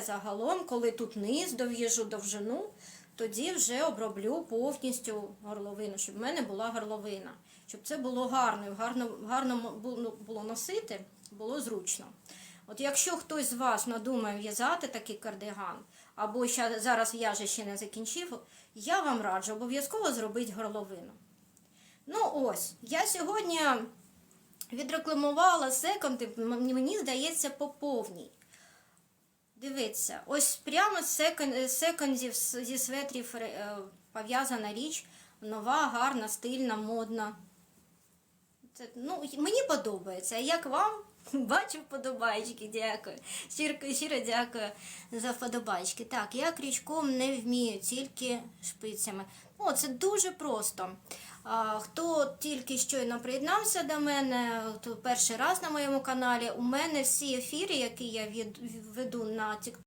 Загалом, коли тут низ дов'яжу довжину, тоді вже оброблю повністю горловину, щоб в мене була горловина. Щоб це було гарно, гарно, гарно було- було носити, було зручно. От якщо хтось з вас надумає в'язати такий кардиган, або ще зараз в'яже ще не закінчив, я вам раджу обов'язково зробити горловину. Ну ось, я сьогодні відрекламувала секонди, мені здається, по повній. Дивіться, ось прямо з секон- з секондів зі светрів е, пов'язана річ, нова, гарна, стильна, модна. Це, ну, мені подобається. Як вам? Бачу вподобайки, дякую. Щиро, щиро дякую за вподобайки. Так, я крючком не вмію, тільки шпицями. О, це дуже просто. А, хто тільки щойно приєднався до мене, хто перший раз на моєму каналі, у мене всі ефіри, які я веду на TikTok,